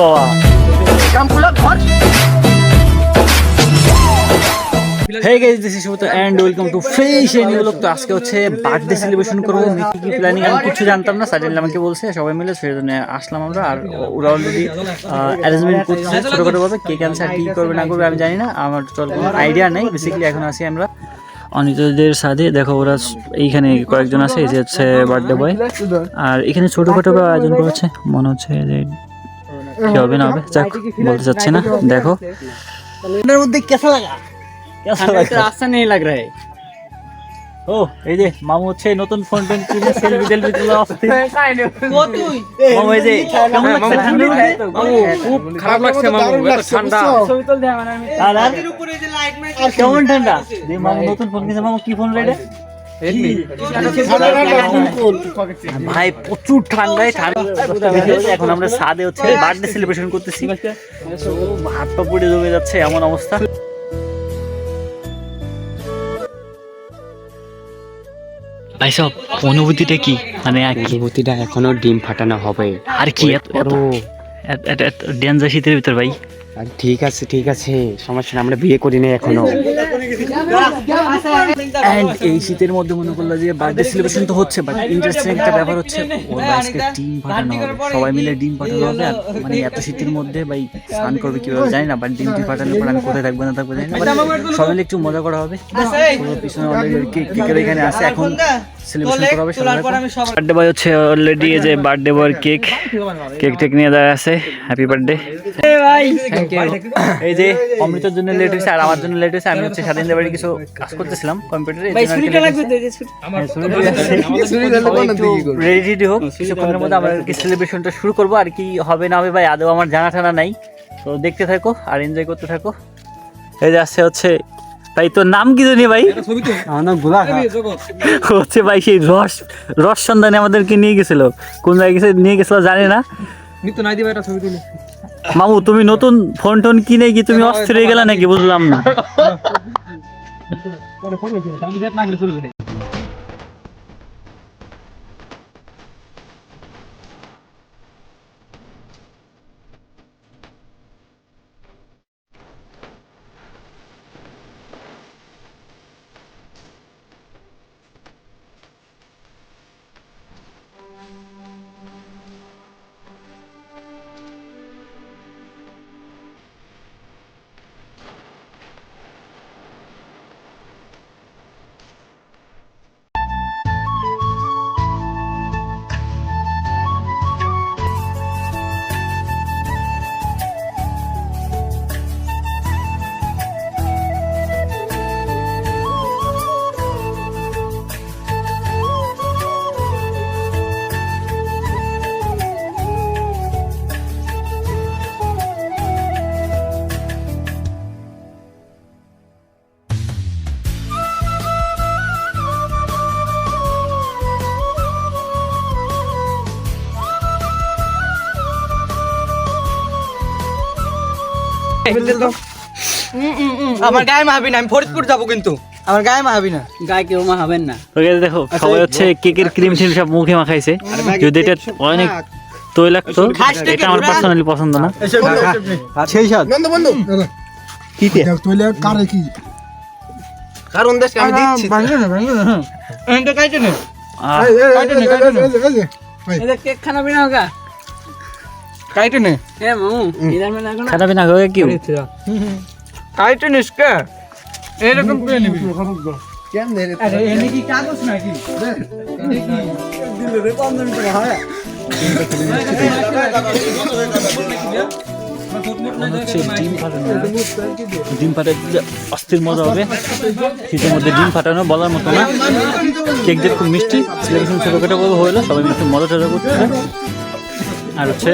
বাবা and welcome to তো আজকে হচ্ছে বার্থডে সেলিব্রেশন করব। কি কি প্ল্যানিং আমি কিছু জানতাম না সাডেনলি আমাকে বলছে, সবাই মিলে সেই জন্য আসলাম আমরা। আর ওরা অলরেডি অ্যারেঞ্জমেন্ট করছে ছোটখাটো ভাবে, কে ক্যান্সার কি করবে, না করবে, আমি জানি না। আমার চল কোনো আইডিয়া নেই। বেসিক্যালি এখন আসি আমরা অনিতদের সাথে। দেখো, ওরা এইখানে কয়েকজন আছে, এই যে হচ্ছে বার্থডে বয় আর এখানে ছোটখাটো আয়োজন করেছে মনে হচ্ছে যে কি হবে না হবে? যাক বলতে চাচ্ছি না। দেখো। এর মধ্যে কেসা লাগা? কেসা লাগা? রাস্তা নেই লাগ রहा ও এই যে মামু হচ্ছে নতুন ফোন টোন কিনে সেলফি টেলফি তুলে আসছে মামু এই যে হ্যাঁ, মামু খুব খারাপ লাগছে মামু এত ঠান্ডা। ছবি তুল দেয় মানে আমি আর আর কেমন ঠান্ডা? মামু নতুন ফোন কিনেছে। মামু কি ফোন রে ভাই প্রচুর ঠান্ডায় ঠান্ডা এখন আমরা সাদে হচ্ছে বার্থডে সেলিব্রেশন করতেছি। হাত পা পুড়ে জমে যাচ্ছে এমন অবস্থা। ভাই সব অনুভূতিটা কি? মানে আর কি? অনুভূতিটা এখনও ডিম ফাটানো হবে। আর কি? এত এত এত- এত ডেঞ্জার শীতের ভিতর ভাই। ঠিক আছে ঠিক আছে, সমস্যা না আমরা বিয়ে করি নাই এখনও। এন্ড এই শীতের মধ্যে মনে করল যে বার্থডে সেলিব্রেশন তো হচ্ছে বাট ইন্টারেস্টিং একটা ব্যাপার হচ্ছে, ওর আজকে ডিম পাঠানো হবে। সবাই মিলে ডিম পাঠানো হবে, আর মানে এত শীতের মধ্যে ভাই স্নান করবে কীভাবে জানি না বাট ডিম টিম পাঠানোর পর আমি কোথায় থাকব না থাকব জানি না সবাই মিলে একটু মজা করা হবে। পিছনে কেকের এখানে আছে, এখন সেলিব্রেশন করা হবে বার্থডে বয় হচ্ছে অলরেডি এই যে বার্থডে বয় কেক কেক টেক নিয়ে দাঁড়ায় আছে। হ্যাপি বার্থডে থ্যাংক ইউ এই যে অমৃতের জন্য লেট হয়েছে আর আমার জন্য লেট হয়েছে আমি হচ্ছে স্বাধীন দেবাড়ি কিছু কাজ করতেছিলাম কম্পিউটারে রেডি রেডি হোক কিছুক্ষণের মধ্যে আমরা কি সেলিব্রেশনটা শুরু করব আর কি হবে না হবে ভাই আদৌ আমার জানা টানা নাই। তো দেখতে থাকো আর এনজয় করতে থাকো। এই যে আসছে হচ্ছে ভাই তোর নাম কি জানি ভাই? হচ্ছে ভাই সেই রস রস সন্ধানে আমাদেরকে নিয়ে গেছিল। কোন জায়গায় গেছে নিয়ে গেছিল জানি না। মামু তুমি নতুন ফোন টোন কিনে কি তুমি অস্থির হয়ে গেলে নাকি? বুঝলাম না। আমার গায়ে মাহাবি না আমি ফরিদপুর যাব কিন্তু আমার গায়ে মাহাবি না গায়ে কেউ মাহাবেন না তো দেখো সবাই হচ্ছে কেকের ক্রিম টিম সব মুখে মাখাইছে যদি এটা অনেক তৈলাক্ত এটা আমার পার্সোনালি পছন্দ না সেই সাত বন্ধু বন্ধু তুইলে কারে কি কারণ দেশ আমি দিচ্ছি ভাঙলো না ভাঙলো না এটা কাইটে নে আহ, এই, এই, এই, এই, এই, এই, এই, এই, ভাই, বিনা হোগা এ মামু ইধার में লাগো না খারাপ না হবে কি? এরকম করে নিবি। কেন রে আরে এনে কি কাগজ নাকি? হচ্ছে ডিম ফাটাতে অস্থির মজা হবে। শীতের মধ্যে ডিম ফাটানো বলার মতো না। কেক যে খুব মিষ্টি। সেলিব্রেশন ছোটোখাটো হলো সবাই মিলে একটু মজা টজা করতেছে আর হচ্ছে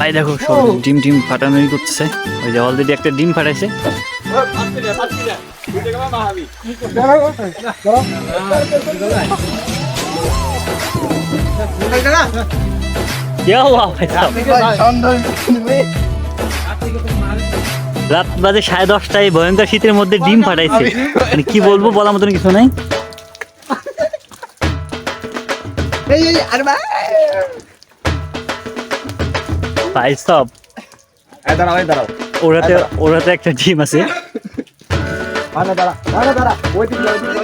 ভাই দেখো সব ডিম ডিম ফাটানোই করছে ওই যে অলরেডি একটা ডিম ফাটাইছে। রাত বাজে সাড়ে দশটায় ভয়ঙ্কর শীতের মধ্যে ডিম ফাটাইছে। মানে কি বলব বলার মতন কিছু নাই। ভাই। সব দাঁড়াও এই দাঁড়াও। ওরাতে ওরাতে একটা টিম আছে। দাঁড়া দাঁড়া দাঁড়া দাঁড়া। ওই দিকে ওই দিকে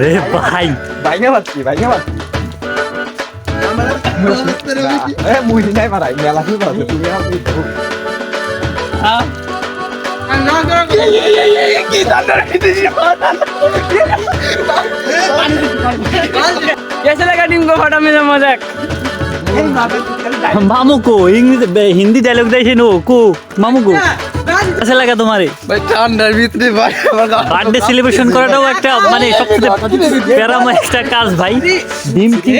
রে ভাই। বাইনে মারছি বাইনে মারছি। এ মুই নাই মারাই মেলা তুমি कैसे लगा टीम को फटा मेरा मजाक मामू को इंग्लिश हिंदी डायलॉग देखे नो को मामू को कैसा लगा तुम्हारे ভাই ঠান্ডার ভিতরে ভাই আমার বার্থডে সেলিব্রেশন করাটাও একটা মানে সবচেয়ে প্যারাম একটা কাজ ভাই ডিম টিম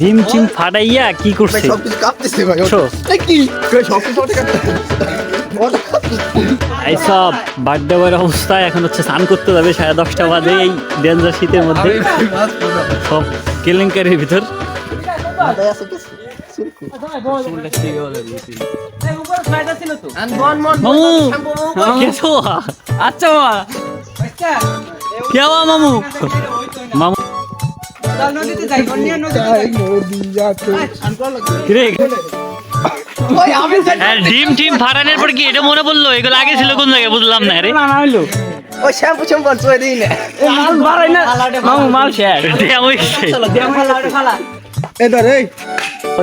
ডিম টিম ফাটাইয়া কি করছে সবকিছু কাঁপতেছে ভাই বুঝছো? কি ভাই সব বার্থডে বয়ের অবস্থায় এখন হচ্ছে স্নান করতে যাবে সাড়ে দশটা বাজে এই ডেঞ্জার শীতের মধ্যে। সব কেলেঙ্কারির ভিতর। আচ্ছা মামু? মামু। ডিম টিম ফাটানোর পর কি এটা মনে পড়ল? এগুলো আগে ছিল কোন জায়গায়? বুঝলাম না রে। না না হইল। ওই শ্যাম্পু শ্যাম্পু চুয়ে দিই না। মাল বাড়াই না। মামু মাল শেয়ার Damn হইছে। এই ধর এই।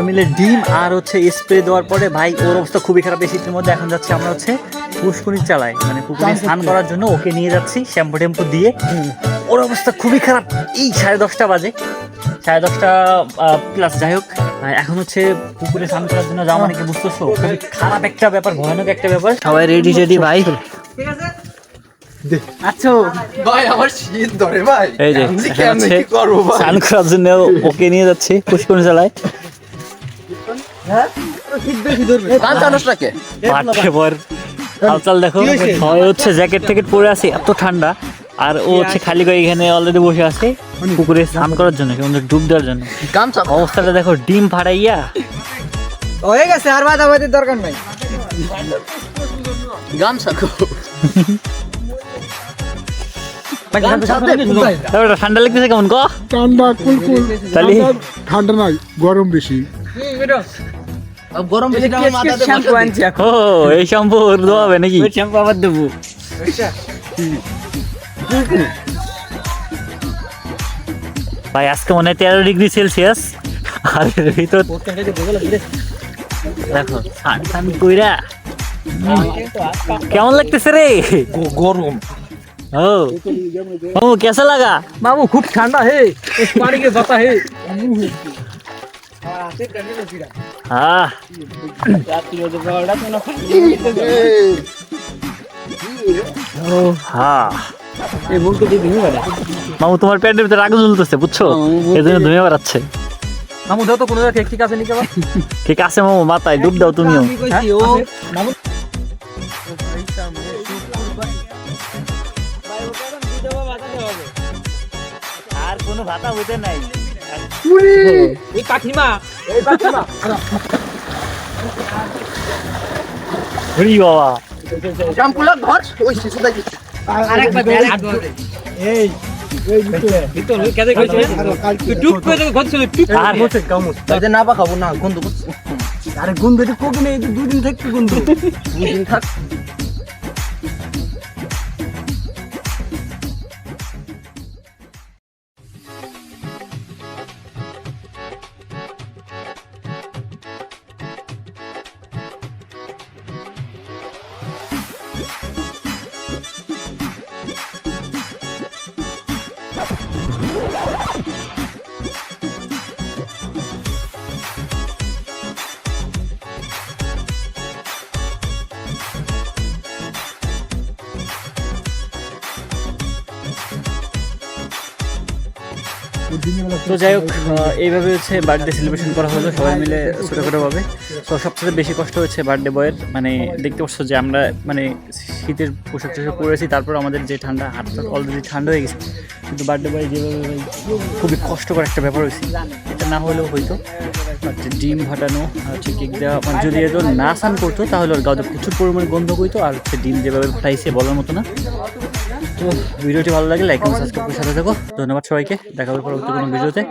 মিলে ডিম আর হচ্ছে স্প্রে দেওয়ার পরে ভাই ওর অবস্থা খুবই খারাপ। এই শীতের মধ্যে এখন যাচ্ছে আমরা হচ্ছে পুষ্করির চালাই মানে পুকুরে স্নান করার জন্য ওকে নিয়ে যাচ্ছি শ্যাম্পু ট্যাম্পু দিয়ে। ওর অবস্থা খুবই খারাপ। এই সাড়ে দশটা বাজে। সাড়ে দশটা প্লাস যাই হোক। এখন হচ্ছে পুকুরে স্নান করার জন্য যাওয়া মানে কি বুঝতেছো? খুবই খারাপ একটা ব্যাপার ভয়ানক একটা ব্যাপার। সবাই রেডি রেডি ভাই। ঠিক আছে আচ্ছা। ভাই আমার শীত ধরে ভাই। এই যে আমি এখন কেমনে হচ্ছে কি করব স্নান করার জন্য ওকে নিয়ে যাচ্ছি পর হালচাল দেখো সবাই হচ্ছে জ্যাকেট ট্যাকেট পরে আছে এত ঠান্ডা। আর ও হচ্ছে খালি করে এখানে অলরেডি বসে আছে পুকুরে স্নান করার জন্য কেমন ডুব দেওয়ার জন্য। গামছা অবস্থাটা দেখো ডিম ফাটাইয়া। হয়ে গেছে আর বাদাবাদির দরকার নাই। গামছা ঠান্ডা লাগতেছে কেমন ক? ঠান্ডা কুলকুল তাহলে ঠান্ডা নাই গরম বেশি। গরম বেশি শ্যাম্পু আনছি ও এই শ্যাম্পু দেওয়াবে নাকি? শ্যাম্পু আবার দেবো। ভাই আজকে মনে হয় তেরো ডিগ্রি সেলসিয়াস। আর এর ভিতর দেখো স্নান কইরা। কেমন লাগতেছে রে? গরম। ও। কেসা লাগা? মামু খুব ঠান্ডা হে। পানি কে বাতা হে। ও হ্যাঁ মামু তোমার প্যান্টের ভিতরে আগুন জ্বলতেছে বুঝছ? এই জন্য ধুয়ে বেড়াচ্ছে। মামু দাও তো কোনো জায়গায় ঠিক আছে নিকে ঠিক আছে মামু মাথায় ডুব দাও তুমিও। মামু। আর কোনো ভাতা হইতে নাই। এই বাবা। ওই শিশু এই না খাব না গন্ধ আরে গন্ধ দুদিন থাকতে গন্ধ। দুদিন থাক। তো যাই হোক এইভাবে হচ্ছে বার্থডে সেলিব্রেশন করা হলো, সবাই মিলে ছোটোখাটোভাবে। তো সবচেয়ে বেশি কষ্ট হচ্ছে বার্থডে বয়ের মানে দেখতে পাচ্ছ যে আমরা মানে শীতের পোশাক টোশাক পরেছি তারপর আমাদের যে ঠান্ডা, হাত অলরেডি ঠান্ডা হয়ে গেছে। কিন্তু বার্থডে বয় যেভাবে খুবই কষ্টকর একটা ব্যাপার হয়েছে। এটা না হলেও হয়তো বাট ডিম ফাটানো হচ্ছে কেক দেওয়া মানে যদি এত না স্নান করতো, তাহলে ওর গাওতে প্রচুর পরিমাণে গন্ধ হইতো, আর হচ্ছে ডিম যেভাবে ফাটাইছে বলার মতো না। তো ভিডিওটি ভালো লাগে লাইক এবং সাবস্ক্রাইব করে সাথে থাকো। ধন্যবাদ সবাইকে। দেখা হবে পরবর্তী কোনো ভিডিওতে।